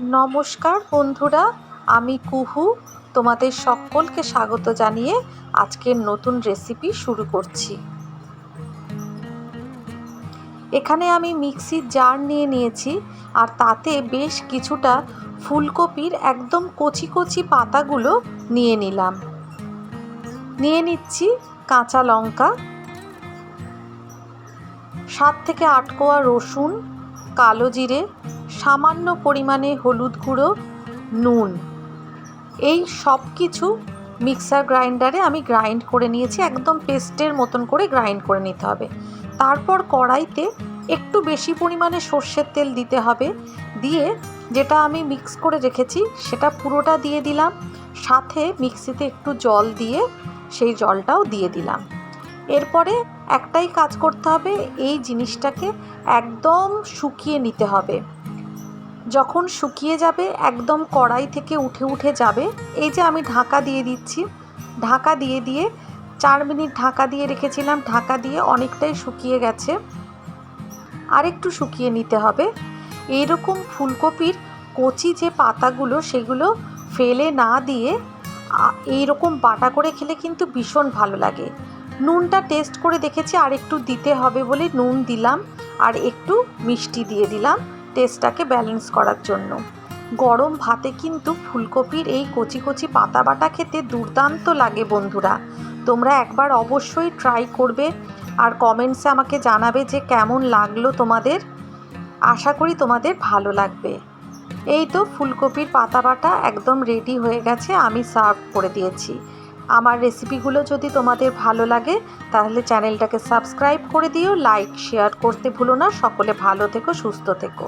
নমস্কার বন্ধুরা, আমি কুহু। তোমাদের সকলকে স্বাগত জানিয়ে আজকের নতুন রেসিপি শুরু করছি। এখানে আমি মিক্সির জার নিয়ে নিয়েছি আর তাতে বেশ কিছুটা ফুলকপির একদম কচি কচি পাতাগুলো নিয়ে নিলাম। নিয়ে নিচ্ছি কাঁচা লঙ্কা, সাত থেকে আট কোয়া রসুন কালো জিরে, সামান্য পরিমাণে হলুদ গুঁড়ো, নুন। এই সব কিছু মিক্সার গ্রাইন্ডারে আমি গ্রাইন্ড করে নিয়েছি, একদম পেস্টের মতন করে গ্রাইন্ড করে নিতে হবে। তারপর কড়াইতে একটু বেশি পরিমাণে সর্ষের তেল দিতে হবে। দিয়ে যেটা আমি মিক্স করে রেখেছি, সেটা পুরোটা দিয়ে দিলাম। সাথে মিক্সিতে একটু জল দিয়ে সেই জলটাও দিয়ে দিলাম। এরপরে একটাই কাজ করতে হবে, এই জিনিসটাকে একদম শুকিয়ে নিতে হবে। যখন শুকিয়ে যাবে, একদম কড়াই থেকে উঠে উঠে যাবে, এই যে আমি ঢাকা দিয়ে দিচ্ছি, ঢাকা দিয়ে দিয়ে চার মিনিট ঢাকা দিয়ে রেখেছিলাম, ঢাকা দিয়ে অনেকটাই শুকিয়ে গেছে। আর একটু শুকিয়ে নিতে হবে। এইরকম ফুলকপির কচি যে পাতাগুলো, সেগুলো ফেলে না দিয়ে এইরকম বাটা করে খেলে কিন্তু ভীষণ ভালো লাগে। নুনটা টেস্ট করে দেখেছি, আর একটু দিতে হবে বলে নুন দিলাম, আর একটু মিষ্টি দিয়ে দিলাম টেস্টটাকে ব্যালেন্স করার জন্য। গরম ভাতে কিন্তু ফুলকপির এই কচি কচি পাতা বাটা খেতে দুর্দান্ত লাগে বন্ধুরা। তোমরা একবার অবশ্যই ট্রাই করবে, আর কমেন্টসে আমাকে জানাবে যে কেমন লাগল তোমাদের। আশা করি তোমাদের ভালো লাগবে। এই তো ফুলকপির পাতা বাটা একদম রেডি হয়ে গেছে, আমি সার্ভ করে দিয়েছি। আমার রেসিপিগুলো যদি তোমাদের ভালো লাগে, তাহলে চ্যানেলটাকে সাবস্ক্রাইব করে দিও লাইক শেয়ার করতে ভুলো না, সকলে ভালো থেকো, সুস্থ থেকো।